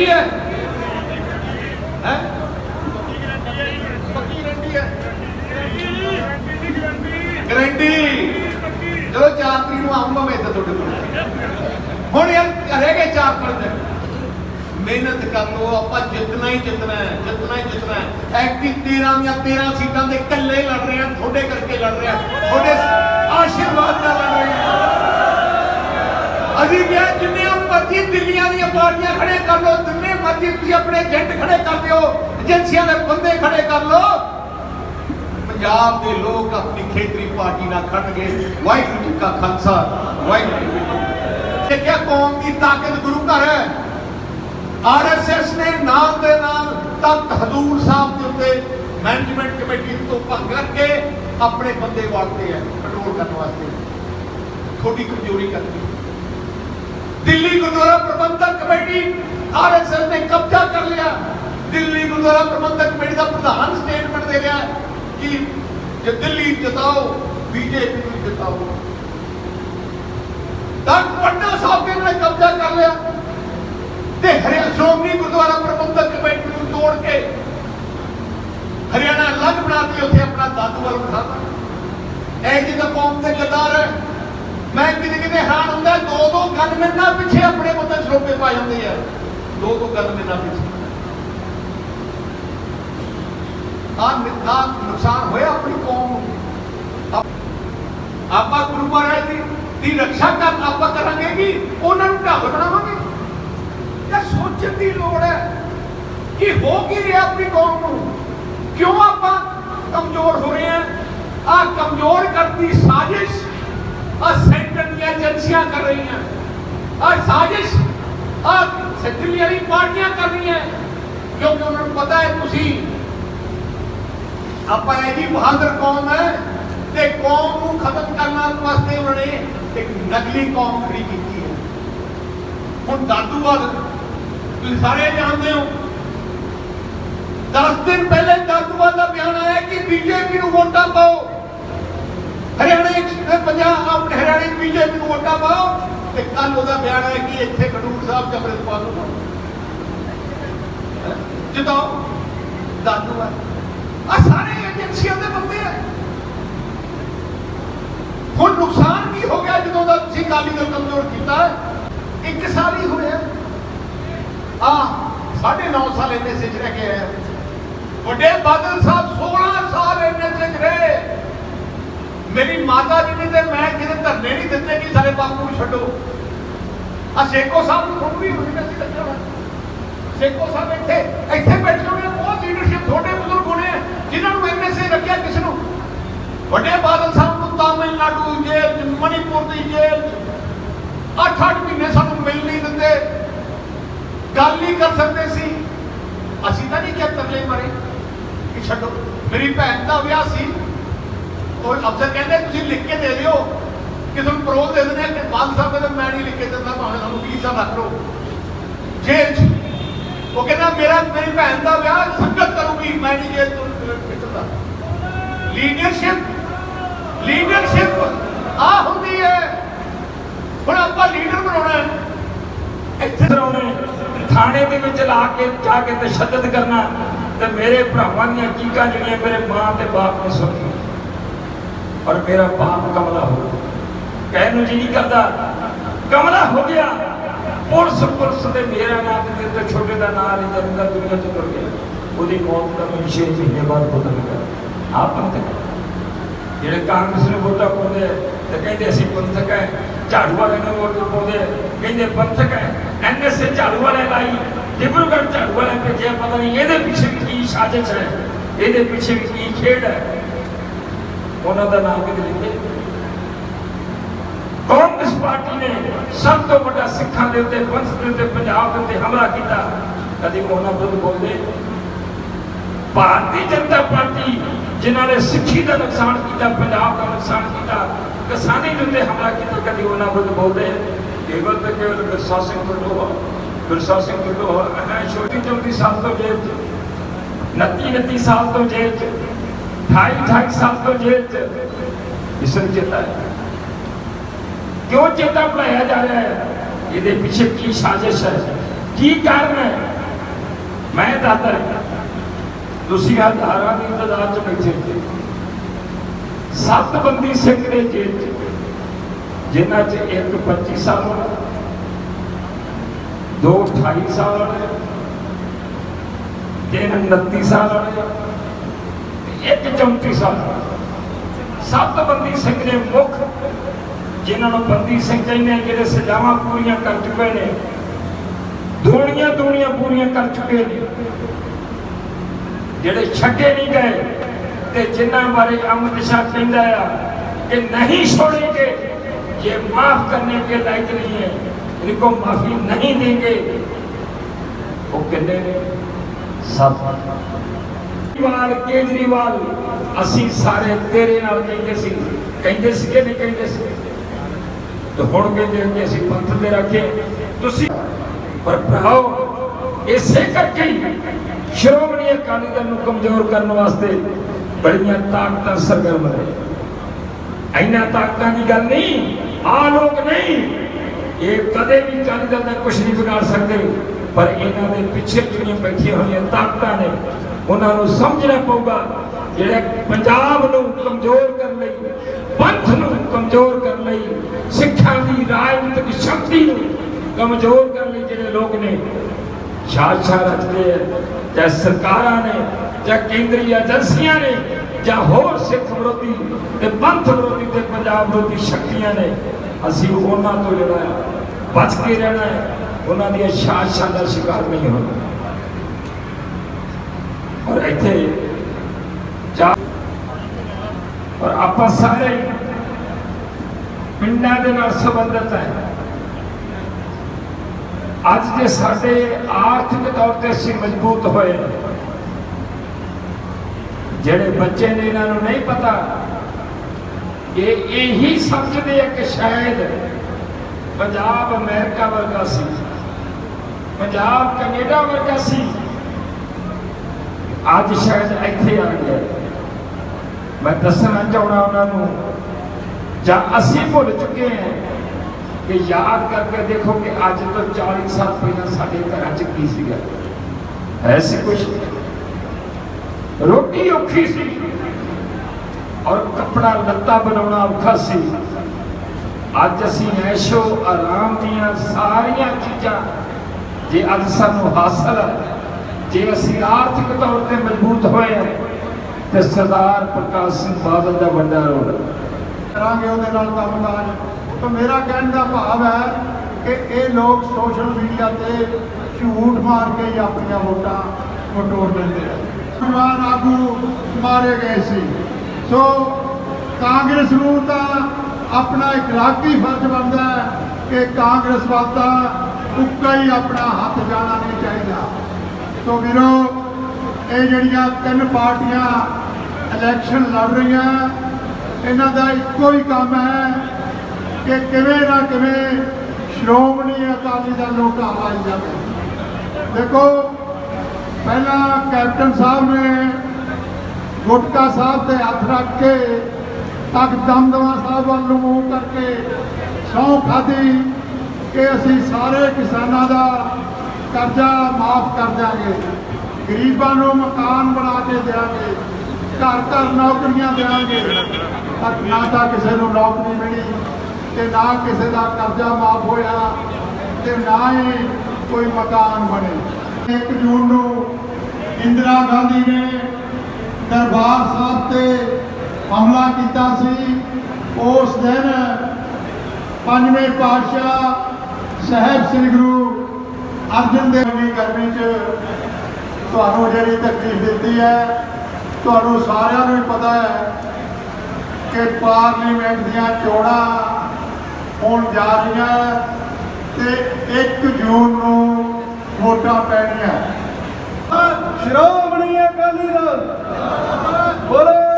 Guarantee ਹੈ। ਹੈ? ਪੱਕੀ ਗਰੰਟੀ। ਹੈ ਗਰੰਟੀ ਚਲੋ 4 ਤਰੀਕ ਨੂੰ ਆਉਂਗਾ ਮੈਂ ਇੱਥੇ ਤੁਹਾਡੇ ਕੋਲ। ਹੁਣ ਯਾਰ ਰਹਿ ਗਏ 4 ਪੰਜ ਮਿਹਨਤ ਕਰ ਲੋ ਆਪਾਂ ਜਿੱਤਣਾ ਹੀ ਜਿੱਤਣਾ ਹੈ, ਜਿੱਤਣਾ ਹੀ ਜਿੱਤਣਾ ਹੈ। ਐਕਟੀ 13 ਦੀਆਂ 13 ਸੀਟਾਂ ਦੇ ਇਕੱਲੇ ਲੜ ਰਹੇ ਆ ਤੁਹਾਡੇ ਕਰਕੇ ਲੜ ਰਹੇ ਆ ਤੁਹਾਡੇ ਆਸ਼ੀਰਵਾਦ ਨਾਲ ਲੜ ਰਹੇ ਆ ਅਸੀਂ ਕਿਹਾ ਜਿੰਨੇ ਮਰਜ਼ੀ ਦਿੱਲੀਆਂ ਦੀਆਂ ਪਾਰਟੀਆਂ ਖੜੇ ਕਰ ਲੋ ਜਿੰਨੇ ਮਰਜ਼ੀ ਤੁਸੀਂ ਆਪਣੇ ਏਜੰਟ ਖੜੇ ਕਰ ਦਿਓ, ਏਜੰਸੀਆਂ ਦੇ ਬੰਦੇ ਖੜੇ ਕਰ ਲੋ ਪੰਜਾਬ ਦੇ ਲੋਕ ਆਪਣੀ ਖੇਤਰੀ ਪਾਰਟੀ ਨਾਲ ਖੜਨਗੇ। ਵਾਹਿਗੁਰੂ ਜੀ ਕਾ ਖਾਲਸਾ, ਵਾਹਿਗੁਰੂ ਜੀ ਕੀ ਕੌਮ ਦੀ ਤਾਕਤ ਗੁਰੂ ਘਰ ਹੈ? ਆਰਐਸਐਸ ਨੇ ਨਾਲ ਦੇ ਨਾਲ ਤਖਤ ਹਜ਼ੂਰ ਸਾਹਿਬ ਦੇ ਉੱਤੇ ਮੈਨੇਜਮੈਂਟ ਕਮੇਟੀ ਤੋਂ ਭੰਗ ਕਰਕੇ ਆਪਣੇ ਬੰਦੇ ਵਾੜਦੇ ਆ ਕੰਟਰੋਲ ਕਰਨ ਵਾਸਤੇ। ਥੋੜੀ ਕਮਜ਼ੋਰੀ ਕਰਦੀ ਦਿੱਲੀ ਗੁਰਦੁਆਰਾ ਪ੍ਰਬੰਧਕ ਕਮੇਟੀ ਆਰਐਸਐਸ ਨੇ ਕਬਜ਼ਾ ਕਰ ਲਿਆ। ਦਿੱਲੀ ਗੁਰਦੁਆਰਾ ਪ੍ਰਬੰਧਕ ਕਮੇਟੀ ਦਾ ਪ੍ਰਧਾਨ ਸਟੇਟਮੈਂਟ ਦੇ ਰਿਹਾ ਕਿ ਜੇ ਦਿੱਲੀ ਜਿਤਾਓ ਬੀਜੇਪੀ ਨੂੰ ਜਿਤਾਓ। ਤਾਂ ਪਟਨਾ ਸਾਹਿਬ ਦੇ ਨੇ ਕਬਜ਼ਾ ਕਰ ਲਿਆ ਤੇ ਹਰਿਆਣਾ ਸ਼੍ਰੋਮਣੀ ਗੁਰਦੁਆਰਾ ਪ੍ਰਬੰਧਕ ਕਮੇਟੀ ਨੂੰ ਤੋੜ ਕੇ ਹਰਿਆਣਾ ਅਲੱਗ ਬਣਾ ਕੇ ਉੱਥੇ ਆਪਣਾ ਦਾਦੂ ਦਾਦੂਵਾਲ ਉਠਾਤਾ ਇਹ ਜਿਹਦਾ ਕੌਮ ਤੇ ਗੱਦਾਰ ਹੈ। ਮੈਂ ਕਿਤੇ ਕਿਤੇ ਹੈਰਾਨ ਹੁੰਦਾ, ਦੋ ਦੋ ਗਨਮੈਨ ਨਾਲ ਪਿੱਛੇ ਆਪਣੇ ਬੰਦੇ ਸਰੋਪੇ ਪਾ ਜਾਂਦੇ ਆ। ਦੋ ਦੋ ਗਨਮੈਨ ਨਾਲ ਪਿੱਛੇ। ਆ ਨਿੱਕਾ ਨੁਕਸਾਨ ਹੋਇਆ ਆਪਣੀ ਕੌਮ ਨੂੰ। ਆਪਾਂ ਗੁਰੂ ਮਹਾਰਾਜ ਦੀ ਦੀ ਰੱਖਿਆ ਕਰ ਆਪਾਂ ਕਰਾਂਗੇ ਕਿ? ਉਹਨਾਂ ਨੂੰ ਢਾਲ ਬਣਾਵਾਂਗੇ। ਇਹ ਸੋਚਣ ਦੀ ਲੋੜ ਹੈ ਕਿ ਹੋ ਕੀ ਰਿਹਾ ਆਪਣੀ ਕੌਮ ਨੂੰ ਕਿਉਂ ਆਪਾਂ ਕਮਜ਼ੋਰ ਹੋ ਰਹੇ ਹਾਂ ਆ ਕਮਜ਼ੋਰ ਕਰਦੀ ਸਾਜ਼ਿਸ਼ ਆ ਸੈਂਟਰ ਦੀਆਂ ਏਜੰਸੀਆਂ ਕਰ ਰਹੀਆਂ ਆ ਸਾਜ਼ਿਸ਼ ਆ ਸੈਂਟਰ ਵਾਲੀ ਪਾਰਟੀਆਂ ਕਰ ਰਹੀਆਂ ਕਿਉਂਕਿ ਉਹਨਾਂ ਨੂੰ ਪਤਾ ਹੈ ਤੁਸੀਂ? ਆਪਾਂ ਇਹ ਜੀ ਬਹਾਦਰ ਕੌਮ ਹੈ ਤੇ ਕੌਮ ਨੂੰ ਖਤਮ ਕਰਨ ਵਾਸਤੇ ਉਹਨਾਂ ਨੇ ਇੱਕ ਨਕਲੀ ਕੌਮ ਖੜੀ ਕੀਤੀ ਹੈ। ਹੁਣ ਦਾਦੂਵਾਲ ਤੁਸੀਂ ਸਾਰੇ ਜਾਣਦੇ ਹੋ। 10 ਦਿਨ ਪਹਿਲੇ ਦਾਦੂਵਾਲ ਦਾ ਬਿਆਨ ਆਇਆ ਕਿ ਬੀਜੇਪੀ ਨੂੰ ਵੋਟਾਂ ਪਾਓ। ਹਰਿਆਣੇ ਚ ਆਪਣੇ ਹਰਿਆਣੇ ਚ ਬੀਜੇਪੀ ਨੂੰ ਵੋਟਾਂ ਪਾਓ ਤੇ ਕੱਲ ਉਹਦਾ ਬਿਆਨ ਆਇਆ ਕਿ ਇੱਥੇ ਖਡੂਰ ਸਾਹਿਬ ਚ ਅੰਮ੍ਰਿਤਪਾਲ ਨੂੰ ਪਾਓ ਜਦੋਂ ਦਾਦੂਵਾਲ ਆ ਸਾਰੇ ਏਜੰਸੀਆਂ ਦੇ ਬੰਦੇ ਆ। ਹੁਣ ਨੁਕਸਾਨ ਕੀ ਹੋ ਗਿਆ ਜਦੋਂ ਦਾ ਤੁਸੀਂ ਕਾਲੀ ਦਲ ਕਮਜ਼ੋਰ ਕੀਤਾ? ਇੱਕ ਸਾਲ ਹੀ ਹੋਇਆ। ਆ, ਸਾਢੇ 9 ਸਾਲ ਐਨਐਸਏ ਚ ਰਹਿ ਕੇ ਆਇਆ ਵੱਡੇ ਬਾਦਲ ਸਾਹਿਬ 16 ਸਾਲ ਐਨਐਸਏ ਚ ਰਹੇ। ਮੇਰੀ ਮਾਤਾ ਜੀ ਨੇ ਤੇ ਮੈਂ ਕਿਤੇ ਧਰਨੇ ਨਹੀਂ ਦਿੱਤੇ ਕਿ ਸਾਡੇ ਬਾਪੂ ਨੂੰ ਛੱਡੋ। ਆ ਸੇਕੋ ਸਾਹਿਬ ਨੂੰ ਤੁਹਾਨੂੰ ਵੀ ਹੋਣੀ ਸੀ ਲੱਗਿਆ ਹੋਣਾ ਸਾਹਿਬ ਇੱਥੇ ਇੱਥੇ ਬੈਠੇ ਹੋਏ ਬਹੁਤ ਲੀਡਰਸ਼ਿਪ ਤੁਹਾਡੇ ਬਜ਼ੁਰਗ ਹੋਣੇ ਆ, ਜਿਨ੍ਹਾਂ ਨੂੰ ਐਨਐਸਏ ਰੱਖਿਆ ਕਿਸ ਨੂੰ। ਵੱਡੇ ਬਾਦਲ ਸਾਹਿਬ ਨੂੰ ਤਾਮਿਲਨਾਡੂ ਜੇਲ੍ਹ ਚ ਮਣੀਪੁਰ ਦੀ ਜੇਲ੍ਹ ਚ ਅੱਠ ਅੱਠ ਮਹੀਨੇ ਸਾਨੂੰ ਮਿਲ ਨਹੀਂ ਦਿੰਦੇ। ਗੱਲ ਨਹੀਂ ਕਰ ਸਕਦੇ ਸੀ। ਅਸੀਂ ਤਾਂ ਨਹੀਂ ਕਿਹਾ ਤਰਲੇ ਮਾਰੇ ਕਿ ਛੱਡੋ। ਮੇਰੀ ਭੈਣ ਦਾ ਵਿਆਹ ਸੀ। ਉਹ ਅਫਸਰ ਕਹਿੰਦੇ ਤੁਸੀਂ ਲਿਖ ਕੇ ਦੇ ਦਿਓ। ਕਿ ਤੁਹਾਨੂੰ ਪਰੋਲ ਦੇ ਦਿੰਦੇ ਆ ਕਿ ਬਾਦਲ ਸਾਹਿਬ ਕਹਿੰਦੇ ਮੈਂ ਨਹੀਂ ਲਿਖ ਕੇ ਦਿੰਦਾ ਭਾਵੇਂ ਸਾਨੂੰ 20 ਸਾਲ ਰੱਖ ਲਓ। ਜੇਲ੍ਹ 'ਚ ਉਹ ਕਹਿੰਦਾ, ਮੇਰਾ, ਮੇਰੀ ਭੈਣ ਦਾ ਵਿਆਹ ਸੰਗਤ ਕਰੂਗੀ, ਮੈਂ ਨਹੀਂ ਜੇਲ੍ਹ ਤੋਂ ਨਿਕਲਦਾ ਲੀਡਰਸ਼ਿਪ ਲੀਡਰਸ਼ਿਪ ਆ ਹੁੰਦੀ ਹੈ। ਹੁਣ ਆਪਾਂ ਲੀਡਰ ਬਣਾਉਣਾ ਹੈ। ਇੱਥੇ ਕਰਾਉਣੇ ਥਾਣੇ ਦੇ ਵਿੱਚ ਲਾ ਕੇ, ਜਾ ਕੇ ਤਸ਼ੱਦਦ ਕਰਨਾ, ਤੇ ਮੇਰੇ ਭਰਾਵਾਂ ਦੀਆਂ ਚੀਕਾਂ ਜਿਹੜੀਆਂ ਮੇਰੇ ਮਾਂ ਤੇ ਬਾਪ ਨੇ ਸੁਣੀਆਂ ਔਰ ਮੇਰਾ ਬਾਪ ਕਮਲਾ ਹੋ ਗਿਆ। ਕਹਿਣ ਨੂੰ ਜੀ ਨਹੀਂ ਕਰਦਾ, ਕਮਲਾ ਹੋ ਗਿਆ। ਪੁਲਿਸ ਪੁਲਿਸ ਤੇ ਮੇਰਾ ਨਾਮ ਤੇ ਮੇਰੇ ਛੋਟੇ ਦਾ ਨਾਮ ਨਹੀਂ ਜਨਦਾ ਦੁਨੀਆ ਤੋਂ ਤੁਰ ਗਿਆ। ਉਹਦੀ ਮੌਤ ਦਾ ਮੈਨੂੰ ਛੇ ਮਹੀਨੇ ਬਾਅਦ ਪਤਾ ਲੱਗਾ। ਆਪ ਪੰਥਕ ਜਿਹੜੇ ਕਾਂਗਰਸ ਨੂੰ ਵੋਟਾਂ ਪਾਉਂਦੇ ਤੇ ਕਹਿੰਦੇ ਅਸੀਂ ਪੰਥਕ ਹੈ ਝਾੜੂ ਵਾਲੇ ਨੂੰ ਵੋਟ ਪਾਉਂਦੇ ਕਹਿੰਦੇ ਪੰਥਕ ਹੈ ਐਨਐਸਏ ਝਾੜੂ ਵਾਲੇ ਲਾਈ ਡਿਬਰੂਗੜ੍ਹ ਝਾੜੂ ਵਾਲੇ ਭੇਜਿਆ, ਪਤਾ ਨਹੀਂ ਇਹਦੇ ਪਿੱਛੇ ਕੀ ਸਾਜ਼ਿਸ਼ ਹੈ, ਇਹਦੇ ਪਿੱਛੇ ਵੀ ਕੀ ਖੇਡ ਹੈ। ਉਹਨਾਂ ਦਾ ਨਾਮ ਕਿਤੇ ਲਿਖੇ ਕਾਂਗਰਸ ਪਾਰਟੀ ਨੇ ਸਭ ਤੋਂ ਵੱਡਾ ਸਿੱਖਾਂ ਦੇ ਉੱਤੇ ਪੰਥ ਦੇ ਉੱਤੇ ਪੰਜਾਬ ਦੇ ਉੱਤੇ ਹਮਲਾ ਕੀਤਾ ਕਦੀ ਉਹਨਾਂ ਵਿਰੁੱਧ ਬੋਲਦੇ ਭਾਰਤੀ ਜਨਤਾ ਪਾਰਟੀ ਜਿਨ੍ਹਾਂ ਨੇ ਸਿੱਖੀ ਦਾ ਨੁਕਸਾਨ ਕੀਤਾ ਪੰਜਾਬ ਦਾ ਨੁਕਸਾਨ ਕੀਤਾ ਕਿਸਾਨੀ ਦੇ ਉੱਤੇ ਹਮਲਾ ਕੀਤਾ ਕਦੀ ਉਹਨਾਂ ਵਿਰੁੱਧ ਬੋਲਦੇ ਕੇਵਲ ਤੇ ਕੇਵਲ ਵਿਰਸਾ ਸਿੰਘ ਬਟੋਆ ਵਿਰਸਾ ਸਿੰਘ ਬਟੋਆ ਹੈ ਛੋਟੀ ਚੌਂਤੀ ਸਾਲ ਤੋਂ ਜੇਲ੍ਹ 'ਚ 29 29 ਸਾਲ ਤੋਂ ਜੇਲ੍ਹ 'ਚ 28 28 ਸਾਲ ਤੋਂ ਜੇਲ੍ਹ 'ਚ ਇਸ ਨੂੰ ਚੇਤਾ ਹੈ ਕਿਉਂ ਚੇਤਾ ਭੁਲਾਇਆ ਜਾ ਰਿਹਾ ਹੈ ਇਹਦੇ ਪਿੱਛੇ ਕੀ ਸਾਜ਼ਿਸ਼ ਹੈ ਕੀ ਕਾਰਨ ਹੈ ਮੈਂ ਦੱਸਦਾ ਤੁਸੀਂ ਹਜ਼ਾਰਾਂ ਦੀ ਇੰਤਜ਼ਾਰ ਚ ਬੈਠੇ ਸੀ ਸੱਤ ਬੰਦੀ ਸਿੰਘ ਨੇ ਜੇਲ੍ਹ ਚ ਜਿਨ੍ਹਾਂ ਚ ਇੱਕ 25 ਸਾਲ ਵਾਲਾ ਦੋ 28 ਸਾਲ ਵਾਲੇ ਤਿੰਨ 29 ਸਾਲ ਵਾਲੇ ਤੇ ਇੱਕ 34 ਸਾਲ ਵਾਲਾ ਸੱਤ ਬੰਦੀ ਸਿੰਘ ਨੇ ਮੁੱਖ ਜਿਨ੍ਹਾਂ ਨੂੰ ਬੰਦੀ ਸਿੰਘ ਕਹਿੰਦੇ ਆ, ਜਿਹੜੇ ਸਜ਼ਾਵਾਂ ਪੂਰੀਆਂ ਕਰ ਚੁੱਕੇ ਨੇ ਦੂਣੀਆਂ ਦੂਣੀਆਂ ਪੂਰੀਆਂ ਕਰ ਚੁੱਕੇ ਨੇ ਜਿਹੜੇ ਛੱਡੇ ਨਹੀਂ ਗਏ ਤੇ ਜਿਨ੍ਹਾਂ ਬਾਰੇ ਅਮਿਤ ਸ਼ਾਹ ਕਹਿੰਦਾ ਆ ਕਿ ਨਹੀਂ छोड़ेंगे ये माफ करने के लायक नहीं है इनको माफी नहीं देंगे वो किन्ने ने ਸੱਤ ਕੇਜਰੀਵਾਲ ਕੇਜਰੀਵਾਲ ਅਸੀਂ ਸਾਰੇ ਤੇਰੇ ਨਾਲ ਕਹਿੰਦੇ ਸੀ ਕਹਿੰਦੇ ਸੀ ਕਿ ਨਹੀਂ ਕਹਿੰਦੇ ਸੀ ਤੇ ਹੁਣ ਕਹਿੰਦੇ ਕਿ ਅਸੀਂ ਪੰਥ ਦੇ ਰੱਖੇ। ਤੁਸੀਂ ਪਰ ਭਰਾਓ, ਇਸੇ ਕਰਕੇ ਹੀ ਸ਼੍ਰੋਮਣੀ ਅਕਾਲੀ ਦਲ ਨੂੰ ਕਮਜ਼ੋਰ ਕਰਨ ਵਾਸਤੇ ਬੜੀਆਂ ਤਾਕਤਾਂ ਸਰਗਰਮ ਨੇ ਇੰਨਾ ਤਾਕਤਾਂ ਦੀ ਗੱਲ ਨਹੀਂ ਆ ਲੋਕ ਨਹੀਂ। ਇਹ ਕਦੇ ਵੀ ਅਕਾਲੀ ਦਲ ਦਾ ਕੁਝ ਨਹੀਂ ਵਿਗਾੜ ਸਕਦੇ, ਪਰ ਇਹਨਾਂ ਦੇ ਪਿੱਛੇ ਜਿਹੜੀਆਂ ਬੈਠੀਆਂ ਹੋਈਆਂ ਤਾਕਤਾਂ ਨੇ, ਉਹਨਾਂ ਨੂੰ ਸਮਝਣਾ ਪਊਗਾ। ਜਿਹੜੇ ਪੰਜਾਬ ਨੂੰ ਕਮਜ਼ੋਰ ਕਰਨ ਲਈ, ਪੰਥ ਨੂੰ ਕਮਜ਼ੋਰ ਕਰਨ ਲਈ, ਸਿੱਖਾਂ ਦੀ, ਰਾਜਨੀਤਿਕ ਸ਼ਕਤੀ ਨੂੰ ਕਮਜ਼ੋਰ ਕਰਨ ਲਈ ਜਿਹੜੇ ਲੋਕ ਨੇ ਸਾਜ਼ਿਸ਼ਾਂ ਰਚਦੇ ਆ, ਜਾਂ ਸਰਕਾਰਾਂ ਨੇ, ਜਾਂ ਕੇਂਦਰੀ ਏਜੰਸੀਆਂ ਨੇ, ਜਾਂ ਹੋਰ ਸਿੱਖ ਵਿਰੋਧੀ ਤੇ ਪੰਥ ਵਿਰੋਧੀ ਤੇ ਪੰਜਾਬ ਵਿਰੋਧੀ ਸ਼ਕਤੀਆਂ ਨੇ, ਅਸੀਂ ਉਹਨਾਂ ਤੋਂ ਜਿਹੜਾ ਬਚ ਕੇ ਰਹਿਣਾ ਹੈ, ਉਹਨਾਂ ਦੀਆਂ ਸਾਜ਼ਿਸ਼ਾਂ ਦਾ ਸ਼ਿਕਾਰ ਨਹੀਂ ਹੋਣਾ। ਔਰ ਇੱਥੇ ਜਾ ਔਰ ਆਪਾਂ ਸਾਰੇ ਪਿੰਡਾਂ ਦੇ ਨਾਲ ਸੰਬੰਧਿਤ ਹੈ। ਅੱਜ ਜੇ ਸਾਡੇ ਆਰਥਿਕ ਤੌਰ ਤੇ ਅਸੀਂ ਮਜ਼ਬੂਤ ਹੋਏ, ਜਿਹੜੇ ਬੱਚੇ ਨੇ ਇਹਨਾਂ ਨੂੰ ਨਹੀਂ ਪਤਾ, ਇਹ ਇਹੀ ਸਮਝਦੇ ਆ ਕਿ ਸ਼ਾਇਦ ਪੰਜਾਬ ਅਮਰੀਕਾ ਵਰਗਾ ਸੀ, ਪੰਜਾਬ ਕੈਨੇਡਾ ਵਰਗਾ ਸੀ, ਅੱਜ ਸ਼ਾਇਦ ਇੱਥੇ ਆ ਗਿਆ। ਮੈਂ ਦੱਸਣਾ ਚਾਹੁੰਦਾ ਉਹਨਾਂ ਨੂੰ, ਜਾਂ ਅਸੀਂ ਭੁੱਲ ਚੁੱਕੇ ਹਾਂ ਕਿ ਯਾਦ ਕਰਕੇ ਦੇਖੋ ਕਿ ਅੱਜ ਤੋਂ 40 ਸਾਲ ਪਹਿਲਾਂ ਸਾਡੇ ਘਰਾਂ 'ਚ ਕੀ ਸੀਗਾ? ਹੈ ਕੁਛ? ਰੋਟੀ ਔਖੀ ਸੀ ਔਰ ਕੱਪੜਾ ਲੱਤਾ ਬਣਾਉਣਾ ਔਖਾ ਸੀ। ਅੱਜ ਅਸੀਂ ਐਸ਼ੋ ਆਰਾਮ ਦੀਆਂ ਸਾਰੀਆਂ ਚੀਜ਼ਾਂ, ਜੇ ਅੱਜ ਸਾਨੂੰ ਹਾਸਲ ਹੈ ਜੇ ਅਸੀਂ ਆਰਥਿਕ ਤੌਰ ਤੇ ਮਜ਼ਬੂਤ ਹੋਏ ਹਾਂ ਤੇ ਸਰਦਾਰ ਪ੍ਰਕਾਸ਼ ਸਿੰਘ ਬਾਦਲ ਦਾ ਵੱਡਾ ਰੋਲ ਕਰਾਂਗੇ ਉਹਦੇ ਨਾਲ ਕੰਮ ਕਾਜ। ਤਾਂ ਮੇਰਾ ਕਹਿਣ ਦਾ ਭਾਵ ਹੈ ਕਿ ਇਹ ਲੋਕ ਸੋਸ਼ਲ ਮੀਡੀਆ ਤੇ ਝੂਠ ਮਾਰ ਕੇ ਹੀ ਆਪਣੀਆਂ ਵੋਟਾਂ ਵਟੋਰ ਦਿੰਦੇ ਆ। ਜਵਾਨ ਆਗੂ ਮਾਰੇ ਗਏ ਸੀ। ਸੋ ਕਾਂਗਰਸ ਨੂੰ ਤਾਂ ਆਪਣਾ ਇਖਲਾਕੀ ਫਰਜ਼ ਬਣਦਾ ਹੈ ਕਿ ਕਾਂਗਰਸ ਵੱਲ ਤਾਂ ਉੱਕਾ ਹੀ ਆਪਣਾ ਹੱਥ ਜਾਣਾ ਨਹੀਂ ਚਾਹੀਦਾ। ਸੋ ਵੀਰੋ, ਇਹ ਜਿਹੜੀਆਂ ਤਿੰਨ ਪਾਰਟੀਆਂ ਇਲੈਕਸ਼ਨ ਲੜ ਰਹੀਆਂ। ਇਹਨਾਂ ਦਾ ਇੱਕੋ ਹੀ ਕੰਮ ਹੈ ਕਿ ਕਿਵੇਂ ਨਾ ਕਿਵੇਂ ਸ਼੍ਰੋਮਣੀ ਅਕਾਲੀ ਦਲ ਨੂੰ ਢਾਹ ਜਾਵੇ। ਦੇਖੋ, ਪਹਿਲਾਂ ਕੈਪਟਨ ਸਾਹਿਬ ਨੇ ਗੁਟਕਾ ਸਾਹਿਬ ਤੇ ਹੱਥ ਰੱਖ ਕੇ ਤੱਕ ਦਮਦਮਾ ਸਾਹਿਬ ਵੱਲ ਨੂੰ ਮੂੰਹ ਕਰਕੇ ਸਹੁੰ ਖਾਧੀ ਕਿ ਅਸੀਂ ਸਾਰੇ ਕਿਸਾਨਾਂ ਦਾ ਕਰਜ਼ਾ ਮਾਫ ਕਰ ਦਿਆਂਗੇ। ਗਰੀਬਾਂ ਨੂੰ ਮਕਾਨ ਬਣਾ ਕੇ ਦਿਆਂਗੇ। ਘਰ ਘਰ ਨੌਕਰੀਆਂ ਦਿਆਂਗੇ ਪਰ ਨਾ ਤਾਂ ਕਿਸੇ ਨੂੰ ਨੌਕਰੀ ਮਿਲੀ, ਤੇ ਨਾ ਕਿਸੇ ਦਾ ਕਰਜ਼ਾ ਮਾਫ ਹੋਇਆ, ਤੇ ਨਾ ਹੀ ਕੋਈ ਮਕਾਨ ਬਣੇ। 1 ਜੂਨ ਨੂੰ ਇੰਦਰਾ ਗਾਂਧੀ ਨੇ ਦਰਬਾਰ ਸਾਹਿਬ ਤੇ ਹਮਲਾ ਕੀਤਾ ਸੀ। ਉਸ ਦਿਨ ਪੰਜਵੇਂ ਪਾਤਸ਼ਾਹ ਸਾਹਿਬ ਸ੍ਰੀ ਗੁਰੂ ਅਰਜਨ ਦੇਵ ਜੀ ਗਰਮੀ 'ਚ ਤੁਹਾਨੂੰ ਜਿਹੜੀ ਤਕਲੀਫ ਦਿੱਤੀ ਹੈ ਤੁਹਾਨੂੰ ਸਾਰਿਆਂ ਨੂੰ ਪਤਾ ਹੈ ਕਿ ਪਾਰਲੀਮੈਂਟ ਦੀਆਂ ਚੋਣਾਂ ਹੋਣ ਜਾ ਰਹੀਆਂ ਤੇ 1 ਜੂਨ ਨੂੰ ਵੋਟਾਂ ਪੈਣੀਆਂ। ਸ਼੍ਰੋਮਣੀ ਅਕਾਲੀ ਦਲ। ਬੋਲੇ।